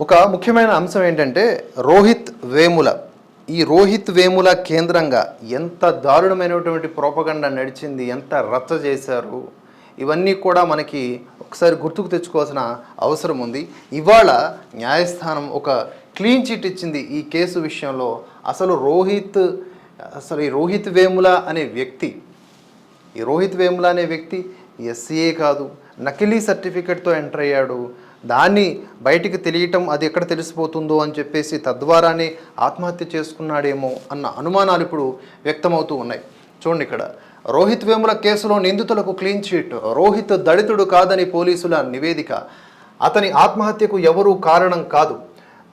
ఒక ముఖ్యమైన అంశం ఏంటంటే రోహిత్ వేముల. ఈ రోహిత్ వేముల కేంద్రంగా ఎంత దారుణమైనటువంటి ప్రోపగండ నడిచింది ఎంత రచ్చ చేశారు ఇవన్నీ కూడా మనకి ఒకసారి గుర్తుకు తెచ్చుకోవాల్సిన అవసరం ఉంది. ఇవాళ న్యాయస్థానం ఒక క్లీన్ చిట్ ఇచ్చింది ఈ కేసు విషయంలో. అసలు రోహిత్ అసలు ఈ రోహిత్ వేముల అనే వ్యక్తి ఈ రోహిత్ వేముల అనే వ్యక్తి ఎస్సీఏ కాదు నకిలీ సర్టిఫికెట్తో ఎంటర్ అయ్యాడు. దాన్ని బయటికి తెలియటం అది ఎక్కడ తెలిసిపోతుందో అని చెప్పేసి తద్వారానే ఆత్మహత్య చేసుకున్నాడేమో అన్న అనుమానాలు ఇప్పుడు వ్యక్తమవుతూ ఉన్నాయి. చూడండి ఇక్కడ. రోహిత్ వేముల కేసులో నిందితులకు క్లీన్ చీట్. రోహిత్ దళితుడు కాదని పోలీసుల నివేదిక. అతని ఆత్మహత్యకు ఎవరూ కారణం కాదు.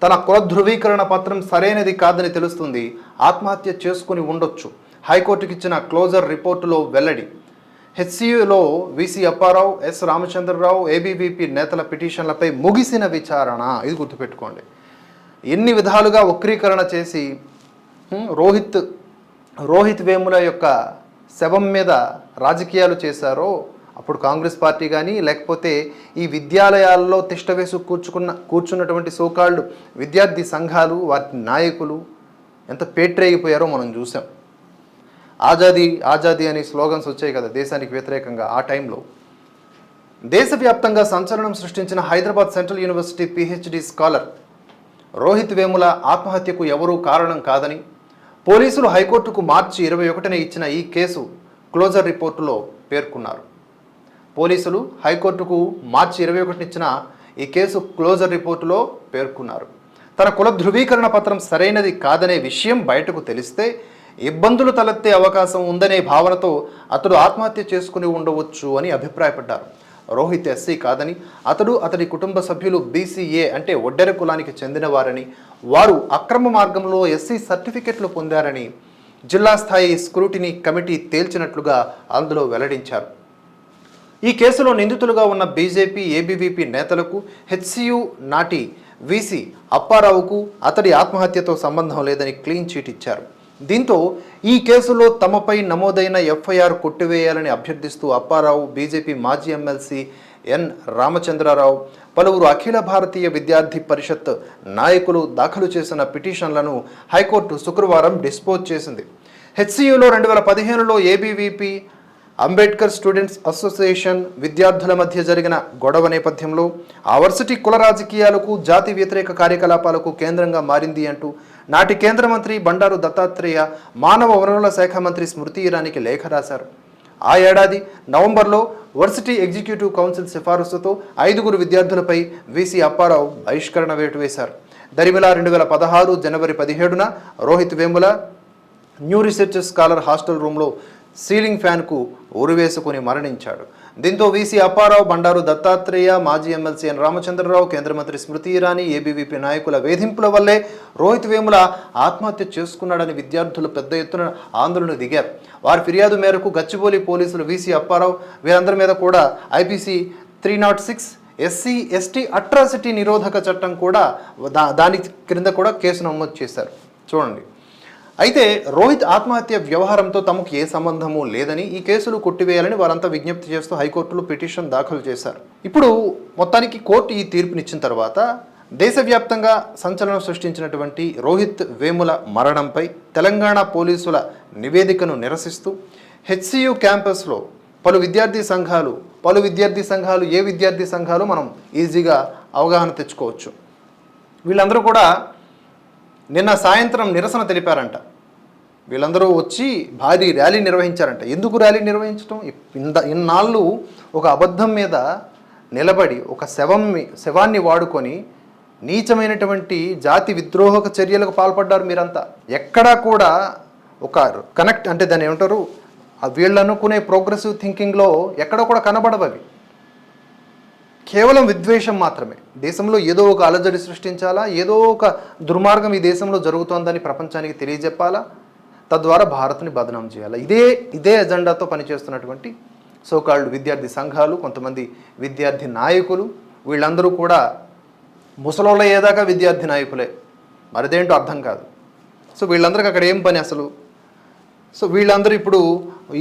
తన కుల ధృవీకరణ పత్రం సరైనది కాదని తెలుస్తుంది. ఆత్మహత్య చేసుకుని ఉండొచ్చు. హైకోర్టుకి ఇచ్చిన క్లోజర్ రిపోర్టులో వెల్లడి. హెచ్సియులో VC Apparao S Ramachandrarao ABVP నేతల పిటిషన్లపై ముగిసిన విచారణ. ఇది గుర్తుపెట్టుకోండి. ఎన్ని విధాలుగా వక్రీకరణ చేసి రోహిత్ రోహిత్ వేముల యొక్క శవం మీద రాజకీయాలు చేశారో అప్పుడు కాంగ్రెస్ పార్టీ కానీ లేకపోతే ఈ విద్యాలయాల్లో తిష్టవేసు కూర్చుకున్న కూర్చున్నటువంటి సోకాళ్ళు విద్యార్థి సంఘాలు వాటి నాయకులు ఎంత పేట్రేగిపోయారో మనం చూసాం. ఆజాదీ ఆజాదీ అనే స్లోగన్స్ వచ్చాయి కదా దేశానికి వ్యతిరేకంగా ఆ టైంలో. దేశవ్యాప్తంగా సంచలనం సృష్టించిన Hyderabad Central University PhD scholar Rohith Vemula ఆత్మహత్యకు ఎవరూ కారణం కాదని పోలీసులు హైకోర్టుకు మార్చి ఇరవై ఒకటిన ఇచ్చిన ఈ కేసు క్లోజర్ రిపోర్టులో పేర్కొన్నారు. పోలీసులు హైకోర్టుకు మార్చి ఇరవై ఒకటిన ఇచ్చిన ఈ కేసు క్లోజర్ రిపోర్టులో పేర్కొన్నారు. తన కుల ధృవీకరణ పత్రం సరైనది కాదనే విషయం బయటకు తెలిస్తే ఇబ్బందులు తలెత్తే అవకాశం ఉందనే భావనతో అతడు ఆత్మహత్య చేసుకుని ఉండవచ్చు అని అభిప్రాయపడ్డారు. రోహిత్ ఎస్సీ కాదని అతడు అతడి కుటుంబ సభ్యులు బీసీఏ అంటే ఒడ్డెర కులానికి చెందినవారని వారు అక్రమ మార్గంలో ఎస్సీ సర్టిఫికెట్లు పొందారని జిల్లా స్థాయి స్క్రూటినీ కమిటీ తేల్చినట్లుగా అందులో వెల్లడించారు. ఈ కేసులో నిందితులుగా ఉన్న బీజేపీ ఏబీవీపీ నేతలకు హెచ్సియు నాటి వీసీ అప్పారావుకు అతడి ఆత్మహత్యతో సంబంధం లేదని క్లీన్ చీట్ ఇచ్చారు. దీంతో ఈ కేసులో తమపై నమోదైన ఎఫ్ఐఆర్ కొట్టివేయాలని అభ్యర్థిస్తూ అప్పారావు బీజేపీ మాజీ ఎమ్మెల్సీ ఎన్. రామచంద్రరావు పలువురు అఖిల భారతీయ విద్యార్థి పరిషత్ నాయకులు దాఖలు చేసిన పిటిషన్లను హైకోర్టు శుక్రవారం డిస్పోజ్ చేసింది. హెచ్సియులో రెండు వేల పదిహేనులో ఏబీవీపీ అంబేద్కర్ స్టూడెంట్స్ అసోసియేషన్ విద్యార్థుల మధ్య జరిగిన గొడవ నేపథ్యంలో ఆ వర్సిటీ కుల రాజకీయాలకు జాతి వ్యతిరేక కార్యకలాపాలకు కేంద్రంగా మారింది అంటూ నాటి కేంద్ర మంత్రి బండారు దత్తాత్రేయ మానవ వనరుల శాఖ మంత్రి స్మృతి ఇరానీకి లేఖ రాశారు. ఆ ఏడాది నవంబర్లో వర్సిటీ ఎగ్జిక్యూటివ్ కౌన్సిల్ సిఫారసుతో ఐదుగురు విద్యార్థులపై వీసీ అప్పారావు బహిష్కరణ వేటు వేశారు. దరిమిలా రెండు వేల పదహారు జనవరి పదిహేడున Rohith Vemula new research scholar hostel రూమ్లో సీలింగ్ ఫ్యాన్కు ఉరివేసుకుని మరణించాడు. దీంతో వీసీ అప్పారావు బండారు దత్తాత్రేయ మాజీ ఎమ్మెల్సీ ఎన్ రామచంద్రరావు కేంద్ర మంత్రి స్మృతి ఇరానీ ఏబీవీపీ నాయకుల వేధింపుల వల్లే రోహిత్ వేముల ఆత్మహత్య చేసుకున్నాడని విద్యార్థులు పెద్ద ఎత్తున ఆందోళన దిగారు. వారి ఫిర్యాదు మేరకు గచ్చిబౌలి పోలీసులు వీసీ అప్పారావు వీరందరి మీద కూడా IPC three not six SC ST atrocity నిరోధక చట్టం కూడా దా దాని క్రింద కూడా కేసు నమోదు చేశారు. చూడండి. అయితే రోహిత్ ఆత్మహత్య వ్యవహారంతో తమకు ఏ సంబంధము లేదని ఈ కేసులు కొట్టివేయాలని వారంతా విజ్ఞప్తి చేస్తూ హైకోర్టులో పిటిషన్ దాఖలు చేశారు. ఇప్పుడు మొత్తానికి కోర్టు ఈ తీర్పునిచ్చిన తర్వాత దేశవ్యాప్తంగా సంచలనం సృష్టించినటువంటి రోహిత్ వేముల మరణంపై తెలంగాణ పోలీసుల నివేదికను నిరసిస్తూ హెచ్సియు క్యాంపస్లో పలు విద్యార్థి సంఘాలు పలు విద్యార్థి సంఘాలు ఏ విద్యార్థి సంఘాలు మనం ఈజీగా అవగాహన తెచ్చుకోవచ్చు. వీళ్ళందరూ కూడా నిన్న సాయంత్రం నిరసన తెలిపారంట. వీళ్ళందరూ వచ్చి భారీ ర్యాలీ నిర్వహించారంట. ఎందుకు ర్యాలీ నిర్వహించడం ఇంత ఇన్నాళ్ళు ఒక అబద్ధం మీద నిలబడి ఒక శవం శవాన్ని వాడుకొని నీచమైనటువంటి జాతి విద్రోహక చర్యలకు పాల్పడ్డారు మీరంతా. ఎక్కడా కూడా ఒక కనెక్ట్ అంటే దాన్ని ఏమంటారు? వీళ్ళు అనుకునే ప్రోగ్రెసివ్ థింకింగ్లో ఎక్కడ కూడా కనబడవవి. కేవలం విద్వేషం మాత్రమే. దేశంలో ఏదో ఒక అలజడి సృష్టించాలా? ఏదో ఒక దుర్మార్గం ఈ దేశంలో జరుగుతోందని ప్రపంచానికి తెలియజెప్పాలా? తద్వారా భారత్ని బదనాం చేయాలి? ఇదే ఇదే ఎజెండాతో పనిచేస్తున్నటువంటి సోకాల్డ్ విద్యార్థి సంఘాలు కొంతమంది విద్యార్థి నాయకులు వీళ్ళందరూ కూడా ముసలోళ్ళ ఏదాకా విద్యార్థి నాయకులే. మరిదేంటో అర్థం కాదు. సో వీళ్ళందరికీ అక్కడ ఏం పని అసలు? సో వీళ్ళందరూ ఇప్పుడు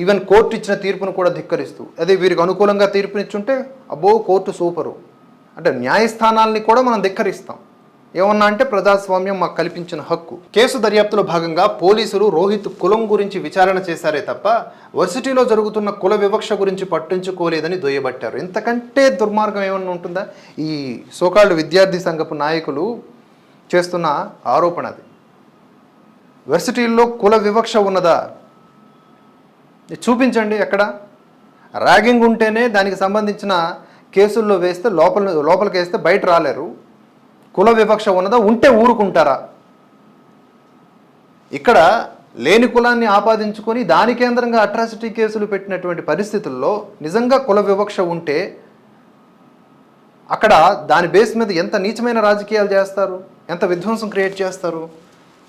ఈవెన్ కోర్టు ఇచ్చిన తీర్పును కూడా ధిక్కరిస్తూ అదే వీరికి అనుకూలంగా తీర్పునిచ్చుంటే అబ్బో కోర్టు సూపరు. అంటే న్యాయస్థానాల్ని కూడా మనం ధిక్కరిస్తాం. ఏమన్నా అంటే ప్రజాస్వామ్యం మాకు కల్పించిన హక్కు. కేసు దర్యాప్తులో భాగంగా పోలీసులు రోహిత్ కులం గురించి విచారణ చేశారే తప్ప వర్సిటీలో జరుగుతున్న కుల వివక్ష గురించి పట్టించుకోలేదని దుయ్యబట్టారు. ఇంతకంటే దుర్మార్గం ఏమన్నా ఉంటుందా? ఈ సోకాళ్ళు విద్యార్థి సంఘపు నాయకులు చేస్తున్న ఆరోపణ అది. వర్సిటీల్లో కుల వివక్ష ఉన్నదా? చూపించండి ఎక్కడ? ర్యాగింగ్ ఉంటేనే దానికి సంబంధించిన కేసుల్లో వేస్తే లోపల లోపలికి వేస్తే బయట రాలేరు. కుల వివక్ష ఉన్నదా? ఉంటే ఊరుకుంటారా? ఇక్కడ లేని కులాన్ని ఆపాదించుకొని దాని కేంద్రంగా అట్రాసిటీ కేసులు పెట్టినటువంటి పరిస్థితుల్లో నిజంగా కుల వివక్ష ఉంటే అక్కడ దాని బేస్ మీద ఎంత నీచమైన రాజకీయాలు చేస్తారు? ఎంత విధ్వంసం క్రియేట్ చేస్తారు?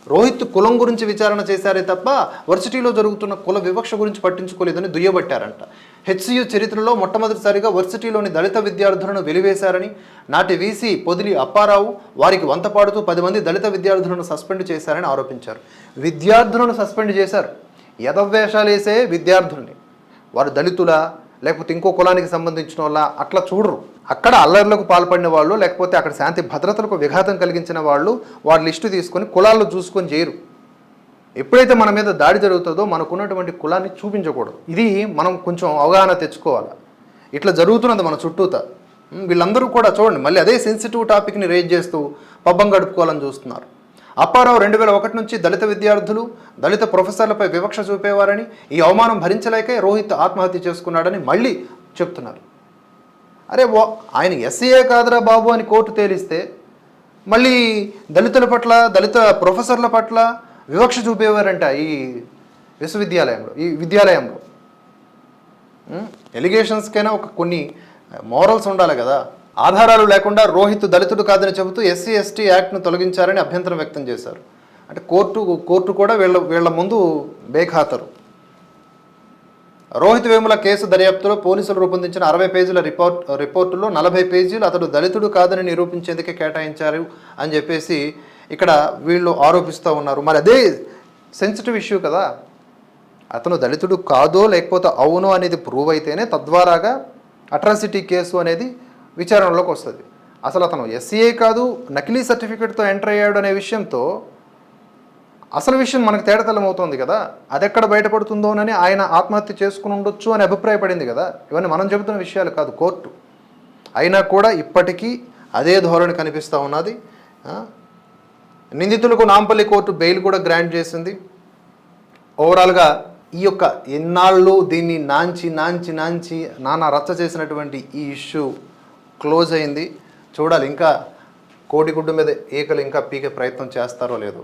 రోహిత్ కులం గురించి విచారణ చేశారే తప్ప వర్సిటీలో జరుగుతున్న కుల వివక్ష గురించి పట్టించుకోలేదని దుయ్యబట్టారంట. హెచ్సియు చరిత్రలో మొట్టమొదటిసారిగా వర్సిటీలోని దళిత విద్యార్థులను వెలివేశారని నాటి వీసీ పొదిలి అప్పారావు వారికి వంత పాడుతూ పది మంది దళిత విద్యార్థులను సస్పెండ్ చేశారని ఆరోపించారు. విద్యార్థులను సస్పెండ్ చేశారు. యథవేషాలేసే విద్యార్థుల్ని. వారు దళితుల? లేకపోతే ఇంకో కులానికి సంబంధించిన వాళ్ళ అట్లా చూడరు. అక్కడ అల్లర్లకు పాల్పడిన వాళ్ళు లేకపోతే అక్కడ శాంతి భద్రతలకు విఘాతం కలిగించిన వాళ్ళు వాళ్ళ లిస్టు తీసుకొని కులాల్లో చూసుకొని చేయరు. ఎప్పుడైతే మన మీద దాడి జరుగుతుందో మనకున్నటువంటి కులాన్ని చూపించకూడదు. ఇది మనం కొంచెం అవగాహన తెచ్చుకోవాలి. ఇట్లా జరుగుతున్నది మన చుట్టూత. వీళ్ళందరూ కూడా చూడండి మళ్ళీ అదే సెన్సిటివ్ టాపిక్ని రేజ్ చేస్తూ పబ్బం గడుపుకోవాలని చూస్తున్నారు. అప్పారావు రెండు వేల ఒకటి నుంచి దళిత విద్యార్థులు దళిత ప్రొఫెసర్లపై వివక్ష చూపేవారని ఈ అవమానం భరించలేకే రోహిత్ ఆత్మహత్య చేసుకున్నాడని మళ్ళీ చెప్తున్నారు. అరే వా ఆయన ఎస్సీఏ కాదురా బాబు అని కోర్టు తేలిస్తే మళ్ళీ దళితుల పట్ల దళిత ప్రొఫెసర్ల పట్ల వివక్ష చూపేవారంట ఈ విశ్వవిద్యాలయంలో ఈ విద్యాలయంలో. ఎలిగేషన్స్కైనా ఒక కొన్ని మోరల్స్ ఉండాలి కదా. ఆధారాలు లేకుండా రోహిత్ దళితుడు కాదని చెబుతూ ఎస్సీ ఎస్టీ యాక్ట్ను తొలగించారని అభ్యంతరం వ్యక్తం చేశారు. అంటే కోర్టు కోర్టు కూడా వీళ్ళ వీళ్ళ ముందు బేఖాతరు. రోహిత్ వేముల కేసు దర్యాప్తులో పోలీసులు రూపొందించిన అరవై పేజీల రిపోర్ట్ రిపోర్టులో నలభై పేజీలు అతడు దళితుడు కాదని నిరూపించేందుకే కేటాయించారు అని చెప్పేసి ఇక్కడ వీళ్ళు ఆరోపిస్తూ ఉన్నారు. మరి అదే సెన్సిటివ్ ఇష్యూ కదా. అతను దళితుడు కాదో లేకపోతే అవునో అనేది ప్రూవ్ అయితేనే తద్వారాగా అట్రాసిటీ కేసు అనేది విచారణలోకి వస్తుంది. అసలు అతను ఎస్సీఏ కాదు నకిలీ సర్టిఫికేట్తో ఎంటర్ అయ్యాడు అనే విషయంతో అసలు విషయం మనకు తేడతలం అవుతుంది కదా. అది ఎక్కడ బయటపడుతుందోనని ఆయన ఆత్మహత్య చేసుకుని ఉండొచ్చు అని అభిప్రాయపడింది కదా. ఇవన్నీ మనం చెబుతున్న విషయాలు కాదు కోర్టు. అయినా కూడా ఇప్పటికీ అదే ధోరణి కనిపిస్తూ ఉన్నది. నిందితులకు నాంపల్లి కోర్టు బెయిల్ కూడా గ్రాంట్ చేసింది. ఓవరాల్గా ఈ యొక్క ఎన్నాళ్ళు దీన్ని నాంచి నాంచి నాంచి నానా రచ్చ చేసినటువంటి ఈ ఇష్యూ క్లోజ్ అయింది. చూడాలి ఇంకా కోడిగుడ్డు మీద ఈకలు ఇంకా పీకే ప్రయత్నం చేస్తారో లేదో.